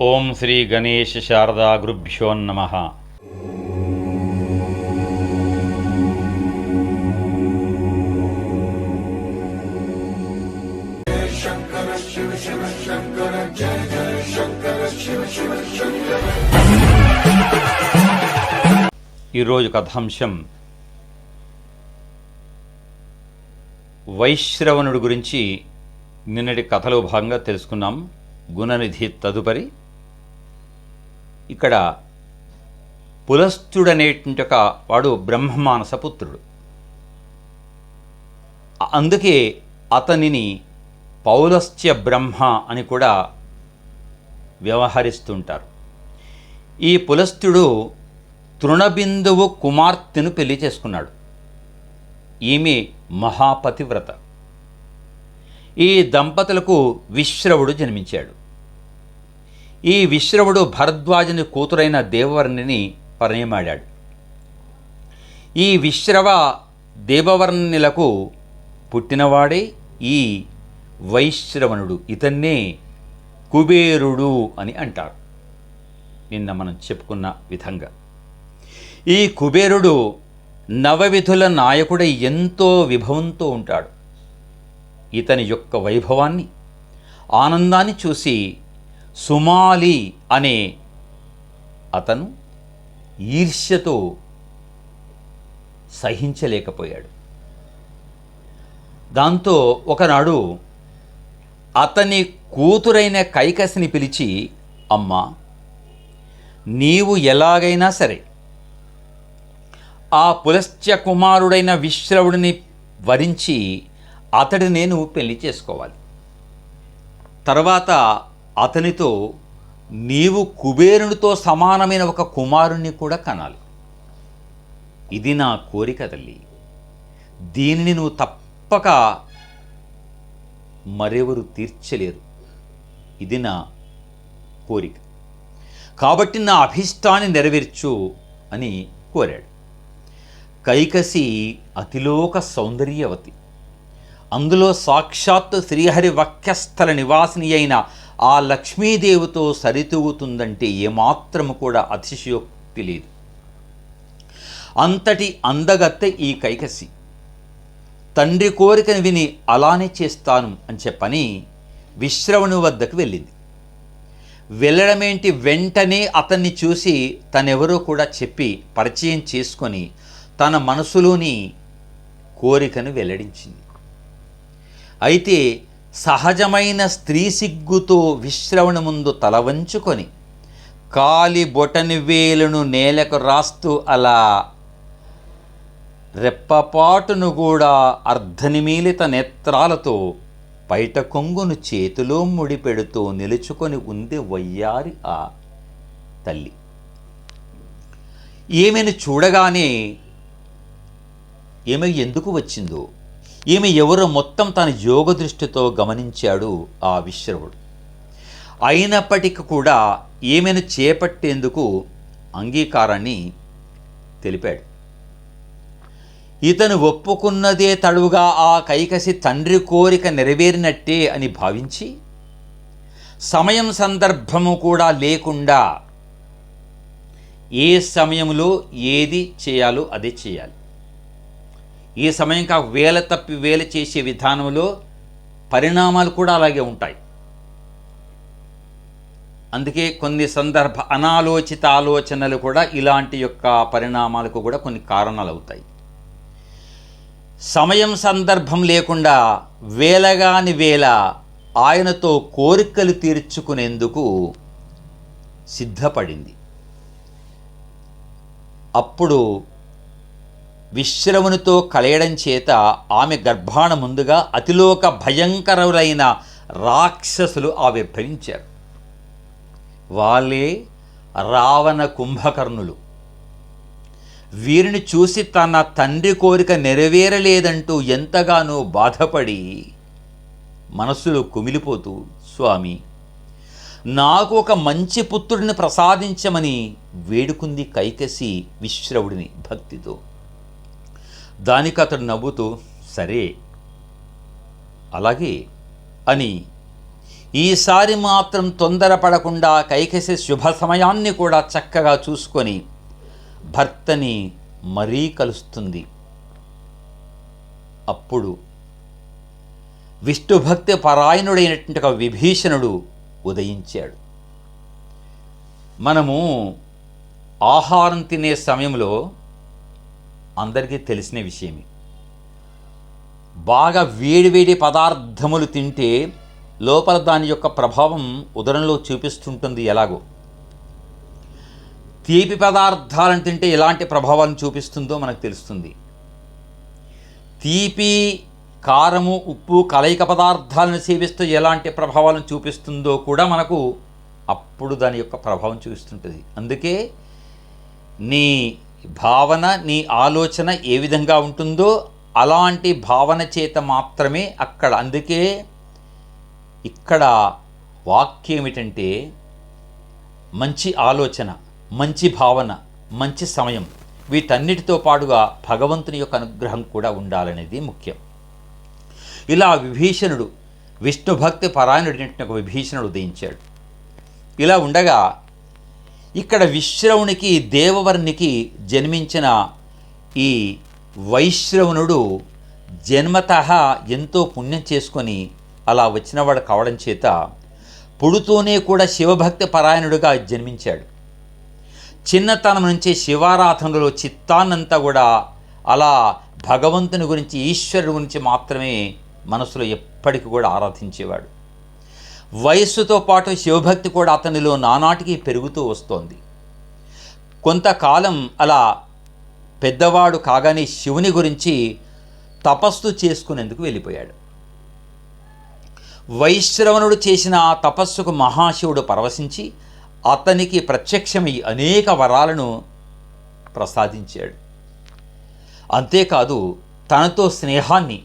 ఓం శ్రీ గణేష్ శారదా గురుభ్యో నమ. ఈరోజు కథాంశం వైశ్రవణుడి గురించి నిన్నటి కథలో భాగంగా తెలుసుకున్నాం. గుణనిధి తదుపరి ఇక్కడ పులస్తుడనేటువంటి ఒక వాడు బ్రహ్మమానస పుత్రుడు. అందుకే అతనిని పౌలస్త్య బ్రహ్మ అని కూడా వ్యవహరిస్తుంటారు. ఈ పులస్థుడు తృణబిందువు కుమార్తెను పెళ్ళి చేసుకున్నాడు. ఈమె మహాపతివ్రత. ఈ దంపతులకు విశ్రవుడు జన్మించాడు. ఈ విశ్రవుడు భరద్వాజుని కూతురైన దేవవర్ణిని పరిణయమాడాడు. ఈ విశ్రవ దేవవర్ణులకు పుట్టినవాడే ఈ వైశ్రవణుడు. ఇతన్నే కుబేరుడు అని అంటారు. నిన్న మనం చెప్పుకున్న విధంగా. ఈ కుబేరుడు నవవిధుల నాయకుడై ఎంతో విభవంతో ఉంటాడు. ఇతని యొక్క వైభవాన్ని ఆనందాన్ని చూసి సుమాలి అనే అతను ఈర్ష్యతో సహించలేకపోయాడు. దాంతో ఒకనాడు అతని కూతురైన కైకసిని పిలిచి అమ్మా నీవు ఎలాగైనా సరే ఆ పులశ్చ కుమారుడైన విశ్రవుడిని వరించి అతడి నేను పెళ్ళి చేసుకోవాలి. తర్వాత అతనితో నీవు కుబేరునితో సమానమైన ఒక కుమారుణ్ణి కూడా కనాలి. ఇది నా కోరిక తల్లి. దీనిని నువ్వు తప్పక మరెవరు తీర్చలేరు. ఇది నా కోరిక. కాబట్టి నా అభిష్టాన్ని నెరవేర్చు అని కోరాడు. కైకసి అతిలోక సౌందర్యవతి. అందులో సాక్షాత్తు శ్రీహరి వక్యస్థల నివాసిని అయిన ఆ లక్ష్మీదేవితో సరితూగుతుందంటే ఏమాత్రము కూడా అతిశయోక్తి లేదు. అంతటి అందగత్తె ఈ కైకసి. తండ్రి కోరికను విని అలానే చేస్తాను అని చెప్పని విశ్రవణు వద్దకు వెళ్ళింది. వెళ్ళడమేంటి వెంటనే అతన్ని చూసి తనెవరో కూడా చెప్పి పరిచయం చేసుకొని తన మనసులోని కోరికను వెల్లడించింది. అయితే సహజమైన స్త్రీ సిగ్గుతో విశ్రవణ ముందు తల వంచుకొని కాలి బొటని వేలును నేలకు రాస్తూ అలా రెప్పపాటును కూడా అర్ధనిమీలిత నేత్రాలతో పైట కొంగును చేతిలో ముడిపెడుతూ నిలుచుకొని ఉంది వయ్యారి ఆ తల్లి. ఈమెను చూడగానే ఈమె ఎందుకు వచ్చిందో ఈమె ఎవరో మొత్తం తన యోగ దృష్టితో గమనించాడు ఆ విశ్రవుడు. అయినప్పటికీ కూడా ఈమెను చేపట్టేందుకు అంగీకారాన్ని తెలిపాడు. ఇతను ఒప్పుకున్నదే తడువుగా ఆ కైకసి తండ్రి కోరిక నెరవేరినట్టే అని భావించి సమయం సందర్భము కూడా లేకుండా ఏ సమయంలో ఏది చేయాలో అదే చేయాలి. ఈ సమయం కాక వేల తప్పి వేల చేసే విధానంలో పరిణామాలు కూడా అలాగే ఉంటాయి. అందుకే కొన్ని సందర్భ అనాలోచిత ఆలోచనలు కూడా ఇలాంటి యొక్క పరిణామాలకు కూడా కొన్ని కారణాలు అవుతాయి. సమయం సందర్భం లేకుండా వేలగాని వేళ ఆయనతో కోరికలు తీర్చుకునేందుకు సిద్ధపడింది. అప్పుడు విశ్రమునితో కలయడం చేత ఆమె గర్భాణ ముందుగా అతిలోక భయంకరులైన రాక్షసులు ఆవిర్భవించారు. వాళ్ళే రావణ కుంభకర్ణులు. వీరిని చూసి తన తండ్రి కోరిక నెరవేరలేదంటూ ఎంతగానో బాధపడి మనస్సులో కుమిలిపోతూ స్వామి నాకు ఒక మంచి పుత్రుడిని ప్రసాదించమని వేడుకుంది కైకసి విశ్రవుడిని భక్తితో. దానికి అతడు నవ్వుతూ సరే అలాగే అని. ఈసారి మాత్రం తొందరపడకుండా కైకసి శుభ సమయాన్ని కూడా చక్కగా చూసుకొని భర్తని మరీ కలుస్తుంది. అప్పుడు విష్ణుభక్తి పరాయణుడైనటువంటి ఒక విభీషణుడు ఉదయించాడు. మనము ఆహారం తినే సమయంలో అందరికీ తెలిసిన విషయమే. బాగా వేడివేడి పదార్థములు తింటే లోపల దాని యొక్క ప్రభావం ఉదరంలో చూపిస్తుంటుంది ఎలాగో. తీపి పదార్థాలను తింటే ఎలాంటి ప్రభావాలను చూపిస్తుందో మనకు తెలుస్తుంది. తీపి కారము ఉప్పు కలయిక పదార్థాలను సేవిస్తూ ఎలాంటి ప్రభావాలను చూపిస్తుందో కూడా మనకు అప్పుడు దాని యొక్క ప్రభావం చూపిస్తుంటుంది. అందుకే నీ భావన నీ ఆలోచన ఏ విధంగా ఉంటుందో అలాంటి భావన చేత మాత్రమే అక్కడ. అందుకే ఇక్కడ వాక్యం ఏమిటంటే మంచి ఆలోచన మంచి భావన మంచి సమయం వీటన్నిటితో పాటుగా భగవంతుని యొక్క అనుగ్రహం కూడా ఉండాలనేది ముఖ్యం. ఇలా విభీషణుడు విష్ణు భక్తి పరాయణుడినటువంటి ఒక విభీషణుడు ఉదయించాడు. ఇలా ఉండగా ఇక్కడ విశ్రవునికి దేవవర్ణికి జన్మించిన ఈ వైశ్రవణుడు జన్మత ఎంతో పుణ్యం చేసుకొని అలా వచ్చినవాడు కావడం చేత పుడుతూనే కూడా శివభక్తి పరాయణుడిగా జన్మించాడు. చిన్నతనం నుంచి శివారాధనలో చిత్తాన్నంతా కూడా అలా భగవంతుని గురించి ఈశ్వరుని గురించి మాత్రమే మనసులో ఎప్పటికీ కూడా ఆరాధించేవాడు. వయస్సుతో పాటు శివభక్తి కూడా అతనిలో నానాటికి పెరుగుతూ వస్తోంది. కొంతకాలం అలా పెద్దవాడు కాగానే శివుని గురించి తపస్సు చేసుకునేందుకు వెళ్ళిపోయాడు. వైశ్రవణుడు చేసిన ఆ తపస్సుకు మహాశివుడు పరవశించి అతనికి ప్రత్యక్షమై అనేక వరాలను ప్రసాదించాడు. అంతేకాదు తనతో స్నేహాన్ని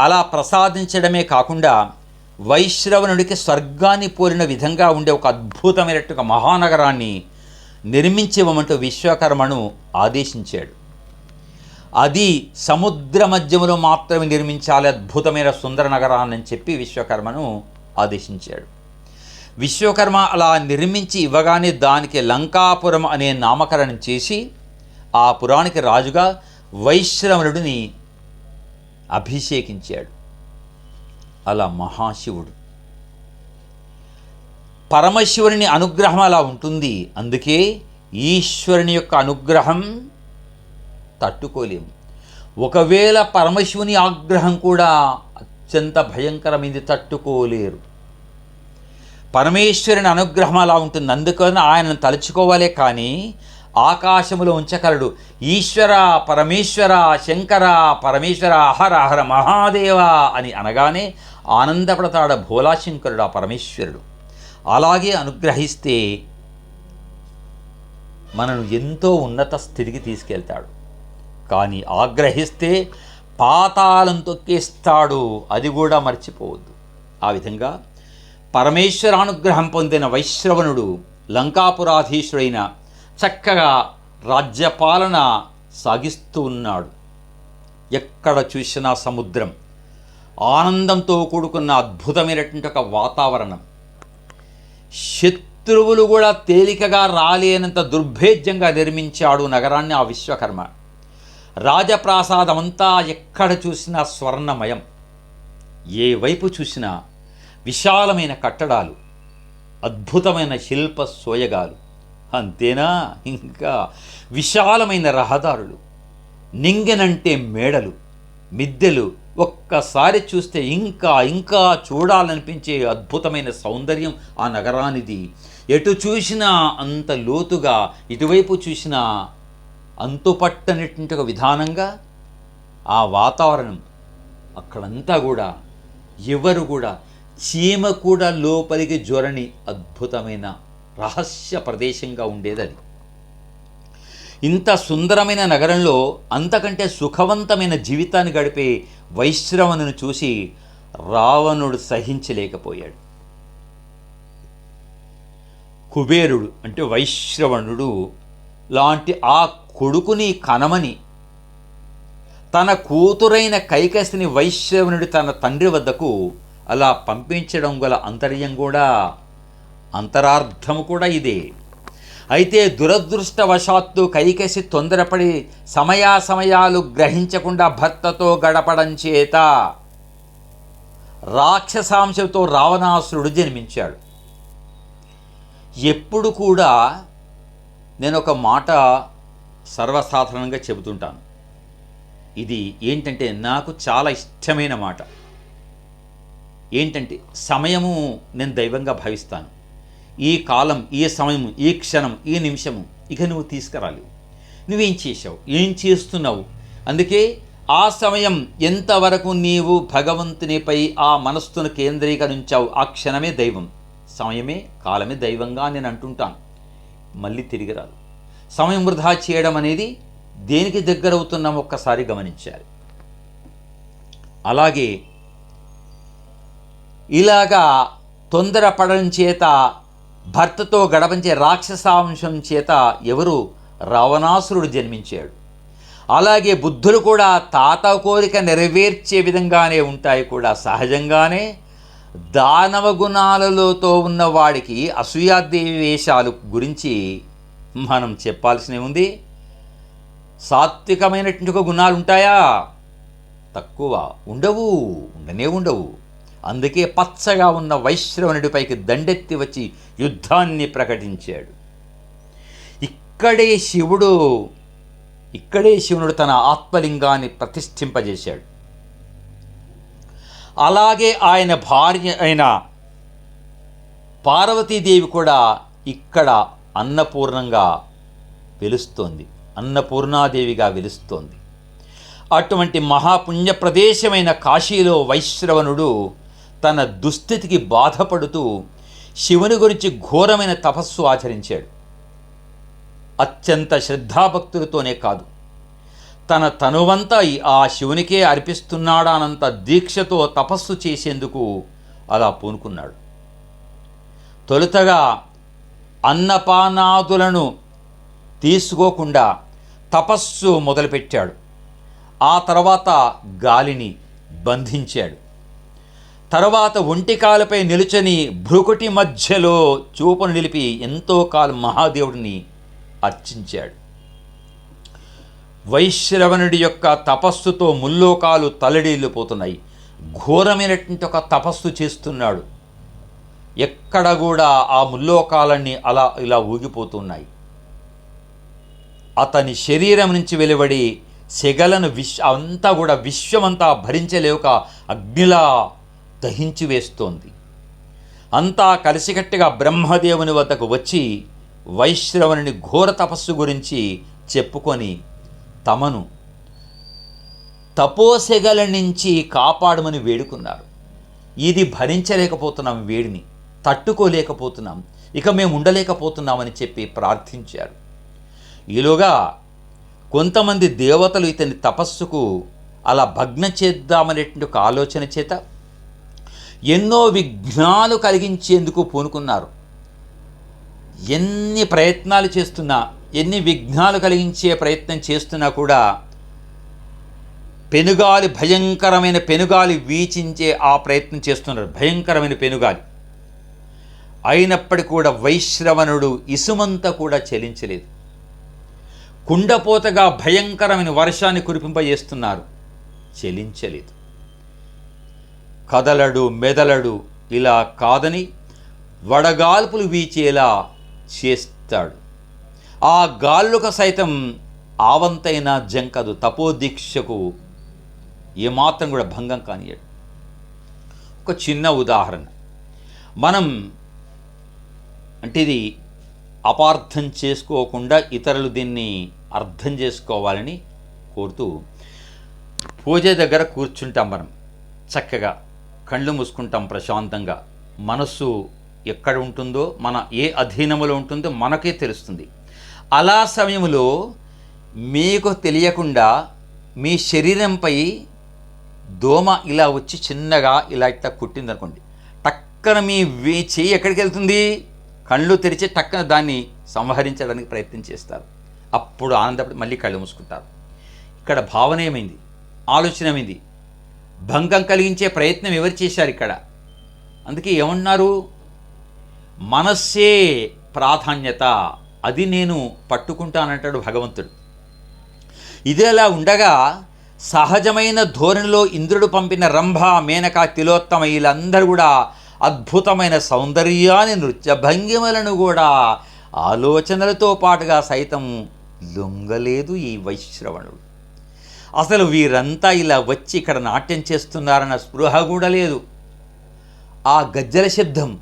అలా ప్రసాదించడమే కాకుండా వైశ్రవణుడికి స్వర్గాన్ని పోలిన విధంగా ఉండే ఒక అద్భుతమైనట్టు ఒక మహానగరాన్ని నిర్మించవమంటూ విశ్వకర్మను ఆదేశించాడు. అది సముద్ర మధ్యములో మాత్రమే నిర్మించాలి అద్భుతమైన సుందర నగరాన్ని అని చెప్పి విశ్వకర్మను ఆదేశించాడు. విశ్వకర్మ అలా నిర్మించి ఇవ్వగానే దానికి లంకాపురం అనే నామకరణం చేసి ఆ పురానికి రాజుగా వైశ్రవణుడిని అభిషేకించాడు. అలా మహాశివుడు. పరమశివుని అనుగ్రహం అలా ఉంటుంది. అందుకే ఈశ్వరుని యొక్క అనుగ్రహం తట్టుకోలేము. ఒకవేళ పరమశివుని ఆగ్రహం కూడా అత్యంత భయంకరమైంది తట్టుకోలేరు. పరమేశ్వరుని అనుగ్రహం అలా ఉంటుంది. అందుకని ఆయనను తలుచుకోవాలే కానీ ఆకాశములో ఉంచగలడు ఈశ్వర పరమేశ్వర శంకర పరమేశ్వర అహర అహర మహాదేవ అని అనగానే ఆనందపడతాడు భోలాశంకరుడు ఆ పరమేశ్వరుడు. అలాగే అనుగ్రహిస్తే మనను ఎంతో ఉన్నత స్థితికి తీసుకెళ్తాడు. కానీ ఆగ్రహిస్తే పాతాళం తొక్కేస్తాడు. అది కూడా మర్చిపోవద్దు. ఆ విధంగా పరమేశ్వరానుగ్రహం పొందిన వైశ్రవణుడు లంకాపురాధీశుడైన చక్కగా రాజ్యపాలన సాగిస్తూ ఉన్నాడు. ఎక్కడ చూసినా సముద్రం ఆనందంతో కూడుకున్న అద్భుతమైనటువంటి ఒక వాతావరణం. శత్రువులు కూడా తేలికగా రాలేనంత దుర్భేద్యంగా నిర్మించాడు నగరాన్ని ఆ విశ్వకర్మ. రాజప్రాసాదమంతా ఎక్కడ చూసినా స్వర్ణమయం. ఏ వైపు చూసినా విశాలమైన కట్టడాలు అద్భుతమైన శిల్ప సోయగాలు. అంతేనా? ఇంకా విశాలమైన రహదారులు నింగెనంటే మేడలు మిద్దెలు ఒక్కసారి చూస్తే ఇంకా ఇంకా చూడాలనిపించే అద్భుతమైన సౌందర్యం ఆ నగరానిది. ఎటు చూసినా అంత లోతుగా ఇటువైపు చూసినా అంతుపట్టనటువంటి ఒక విధానంగా ఆ వాతావరణం అక్కడంతా కూడా ఎవరు కూడా చీమ కూడా లోపలికి జ్వరని అద్భుతమైన రహస్య ప్రదేశంగా ఉండేది అది. ఇంత సుందరమైన నగరంలో అంతకంటే సుఖవంతమైన జీవితాన్ని గడిపే వైశ్రవణుని చూసి రావణుడు సహించలేకపోయాడు. కుబేరుడు అంటే వైశ్రవణుడు లాంటి ఆ కొడుకుని కనమని తన కూతురైన కైకసిని వైశ్రవణుడు తన తండ్రి వద్దకు అలా పంపించడం గల అంతర్యం కూడా అంతరార్థము కూడా ఇదే. అయితే దురదృష్టవశాత్తు కైకసి తొందరపడి సమయాసమయాలు గ్రహించకుండా భర్తతో గడపడం చేత రాక్షసాంశంతో రావణాసురుడు జన్మించాడు. ఎప్పుడు కూడా నేను ఒక మాట సర్వసాధారణంగా చెబుతుంటాను. ఇది ఏంటంటే నాకు చాలా ఇష్టమైన మాట. ఏంటంటే సమయము నేను దైవంగా భావిస్తాను. ఈ కాలం ఈ సమయం ఈ క్షణం ఈ నిమిషము ఇక నువ్వు తీసుకురాలి నువ్వేం చేశావు? ఏం చేస్తున్నావు? అందుకే ఆ సమయం ఎంతవరకు నీవు భగవంతునిపై ఆ మనస్సును కేంద్రీకరించావు? ఆ క్షణమే దైవం. సమయమే కాలమే దైవంగా నేను అంటుంటాను. మళ్ళీ తిరిగి రాదు. సమయం వృధా చేయడం అనేది దేనికి దగ్గరవుతున్నాం ఒక్కసారి గమనించాలి. అలాగే ఇలాగా తొందరపడడం చేత భర్తతో గడపంచే రాక్షసాంశం చేత ఎవరు రావణాసురుడు జన్మించాడు. అలాగే బుద్ధులు కూడా తాత కోరిక నెరవేర్చే విధంగానే ఉంటాయి కూడా. సహజంగానే దానవ గుణాలలోతో ఉన్న వాడికి అసూయాదేవేశాలు గురించి మనం చెప్పాల్సినవి ఉంది. సాత్వికమైనటువంటి గుణాలు ఉంటాయా తక్కువ. ఉండవు. ఉండనే ఉండవు. అందుకే పచ్చగా ఉన్న వైశ్రవణుడిపైకి దండెత్తి వచ్చి యుద్ధాన్ని ప్రకటించాడు. ఇక్కడే శివుడు ఇక్కడే శివునుడు తన ఆత్మలింగాన్ని ప్రతిష్ఠింపజేశాడు. అలాగే ఆయన భార్య అయిన పార్వతీదేవి కూడా ఇక్కడ అన్నపూర్ణంగా వెలుస్తోంది. అన్నపూర్ణాదేవిగా వెలుస్తోంది. అటువంటి మహాపుణ్య ప్రదేశమైన కాశీలో వైశ్రవణుడు తన దుస్థితికి బాధపడుతూ శివుని గురించి ఘోరమైన తపస్సు ఆచరించాడు. అత్యంత శ్రద్ధాభక్తులతోనే కాదు తన తనువంతా ఆ శివునికే అర్పిస్తున్నాడానంత దీక్షతో తపస్సు చేసేందుకు అలా పూనుకున్నాడు. తొలుతగా అన్నపానాదులను తీసుకోకుండా తపస్సు మొదలుపెట్టాడు. ఆ తర్వాత గాలిని బంధించాడు. తర్వాత ఒంటికాలపై నిలుచని భ్రుకుటి మధ్యలో చూపును నిలిపి ఎంతో కాలం మహాదేవుడిని అర్చించాడు. వైశ్రవణుడి యొక్క తపస్సుతో ముల్లోకాలు తలడిల్లిపోతున్నాయి. ఘోరమైనటువంటి ఒక తపస్సు చేస్తున్నాడు. ఎక్కడ కూడా ఆ ముల్లోకాలన్నీ అలా ఇలా ఊగిపోతున్నాయి. అతని శరీరం నుంచి వెలువడి సెగలను విశ్ అంతా కూడా విశ్వమంతా భరించలేక అగ్నిలా దహించి వేస్తోంది. అంతా కలిసికట్టుగా బ్రహ్మదేవుని వద్దకు వచ్చి వైశ్రవణుని ఘోర తపస్సు గురించి చెప్పుకొని తమను తపోసెగల నుంచి కాపాడమని వేడుకున్నారు. ఇది భరించలేకపోతున్నాం వేడిని తట్టుకోలేకపోతున్నాం ఇక మేము ఉండలేకపోతున్నామని చెప్పి ప్రార్థించారు. ఈలోగా కొంతమంది దేవతలు ఇతని తపస్సుకు అలా భగ్న చేద్దామనేటువంటి ఒక ఆలోచన చేత ఎన్నో విఘ్నాలు కలిగించేందుకు పూనుకున్నారు. ఎన్ని ప్రయత్నాలు చేస్తున్నా ఎన్ని విఘ్నాలు కలిగించే ప్రయత్నం చేస్తున్నా కూడా పెనుగాలి భయంకరమైన పెనుగాలి వీచించే ఆ ప్రయత్నం చేస్తున్నారు. భయంకరమైన పెనుగాలి. అయినప్పటికీ కూడా వైశ్రవణుడు ఇసుమంతా కూడా చెలించలేదు. కుండపోతగా భయంకరమైన వర్షాన్ని కురిపింపజేస్తున్నారు. చెలించలేదు. కదలడు మెదలడు ఇలా కాదని వడగాల్పులు వీచేలా చేస్తాడు. ఆ గాల్లుక సైతం ఆవంతైన జంకదు తపోదీక్షకు ఏమాత్రం కూడా భంగం కానియడు ఒక చిన్న ఉదాహరణ. మనం అంటే ఇది అపార్థం చేసుకోకుండా ఇతరులు దీన్ని అర్థం చేసుకోవాలని కోరుతూ పూజ దగ్గర కూర్చుంటాం మనం చక్కగా. కళ్ళు మూసుకుంటాం ప్రశాంతంగా. మనస్సు ఎక్కడ ఉంటుందో మన ఏ అధీనములో ఉంటుందో మనకే తెలుస్తుంది. అలా సమయంలో మీకు తెలియకుండా మీ శరీరంపై దోమ ఇలా వచ్చి చిన్నగా ఇలా ఇట్లా కుట్టిందనుకోండి టక్కన మీ చేయి ఎక్కడికి వెళ్తుంది? కళ్ళు తెరిచి టక్కన దాన్ని సంహరించడానికి ప్రయత్నం చేస్తారు. అప్పుడు ఆనందపడి మళ్ళీ కళ్ళు మూసుకుంటారు. ఇక్కడ భావన ఏమైంది? ఆలోచన ఏమైంది? భంగం కలిగించే ప్రయత్నం ఎవరు చేశారు ఇక్కడ? అందుకే ఏమన్నారు? మనస్సే ప్రాధాన్యత అది నేను పట్టుకుంటానంటాడు భగవంతుడు. ఇదేలా ఉండగా సహజమైన ధోరణిలో ఇంద్రుడు పంపిన రంభ మేనక తిలోత్తమ వీళ్ళందరూ కూడా అద్భుతమైన సౌందర్యాన్ని నృత్య భంగిమలను కూడా ఆలోచనలతో పాటుగా సైతం లొంగలేదు ఈ వైశ్రవణుడు. అసలు వీరంతా ఇలా వచ్చి ఇక్కడ నాట్యం చేస్తున్నారన్న స్పృహ కూడా లేదు. ఆ గజ్జల శబ్దం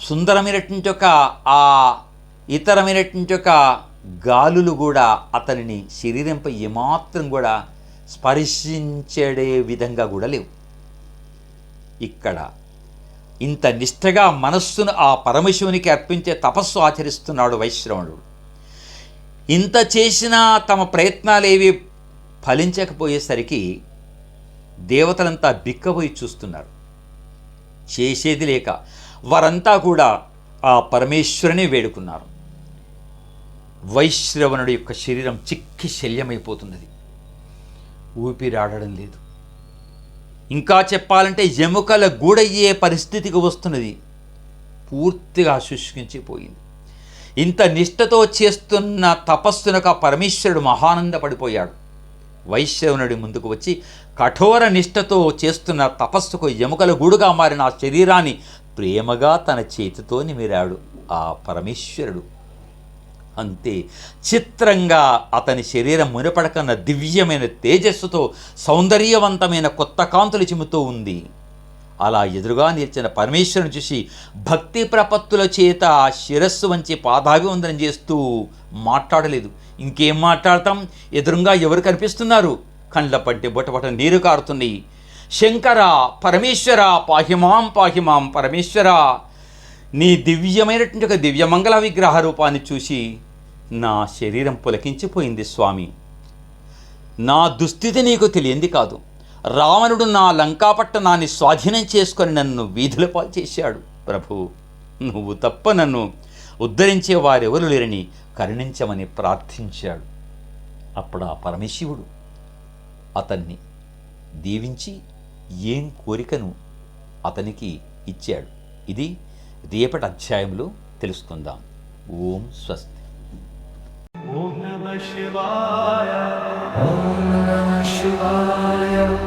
సుందరమైనటువంటి ఆ ఇతరమైనటువంటి ఒక గాలులు కూడా అతనిని శరీరంపై ఏమాత్రం కూడా స్పర్శించడే విధంగా కూడా లేవు. ఇక్కడ ఇంత నిష్టగా మనస్సును ఆ పరమశివునికి అర్పించే తపస్సు ఆచరిస్తున్నాడు వైశ్రవణుడు. ఇంత చేసినా తమ ప్రయత్నాలేవి ఫలించకపోయేసరికి దేవతలంతా బిక్కబోయి చూస్తున్నారు. చేసేది లేక వారంతా కూడా ఆ పరమేశ్వరుని వేడుకున్నారు. వైశ్రవణుడి యొక్క శరీరం చిక్కి శల్యమైపోతున్నది. ఊపిరాడడం లేదు. ఇంకా చెప్పాలంటే ఎముకల గూడయ్యే పరిస్థితికి వస్తున్నది. పూర్తిగా శుష్కించిపోయింది. ఇంత నిష్ఠతో చేస్తున్న తపస్సునక పరమేశ్వరుడు పరమేశ్వరుడు మహానందపడిపోయాడు. వైశ్రవణుడి ముందుకు వచ్చి కఠోర నిష్ఠతో చేస్తున్న తపస్సుకు ఎముకల గూడుగా మారిన ఆ శరీరాన్ని ప్రేమగా తన చేతితో నిమిరాడు ఆ పరమేశ్వరుడు. అంతే చిత్రంగా అతని శరీరం మునపడకన్న దివ్యమైన తేజస్సుతో సౌందర్యవంతమైన కొత్త కాంతులు చిమ్ముతూ ఉంది. అలా ఎదురుగా నిలిచిన పరమేశ్వరుని చూసి భక్తి ప్రపత్తుల చేత శిరస్సు వంచి పాదాభివందనం చేస్తూ మాట్లాడలేదు. ఇంకేం మాట్లాడతాం? ఎదురుగా ఎవరు కనిపిస్తున్నారు? కండ్ల పట్టి బొటబొట నీరు కారుతుంది. శంకర పరమేశ్వర పాహిమాం పాహిమాం పరమేశ్వర. నీ దివ్యమైనటువంటి ఒక దివ్యమంగళ విగ్రహ రూపాన్ని చూసి నా శరీరం పులకించిపోయింది స్వామి. నా దుస్థితి నీకు తెలియంది కాదు. రావణుడు నా లంకాపట్టణాన్ని స్వాధీనం చేసుకొని నన్ను వీధుల పాలు చేశాడు. ప్రభు నువ్వు తప్ప నన్ను ఉద్ధరించే వారెవరు లేరని కరుణించమని ప్రార్థించాడు. అప్పుడు ఆ పరమశివుడు అతన్ని దీవించి ఏం కోరికను అతనికి ఇచ్చాడు. ఇది రేపటి అధ్యాయంలో తెలుసుకుందాం. ఓం స్వస్తి. ఓం నమ శివాయ శివాయ.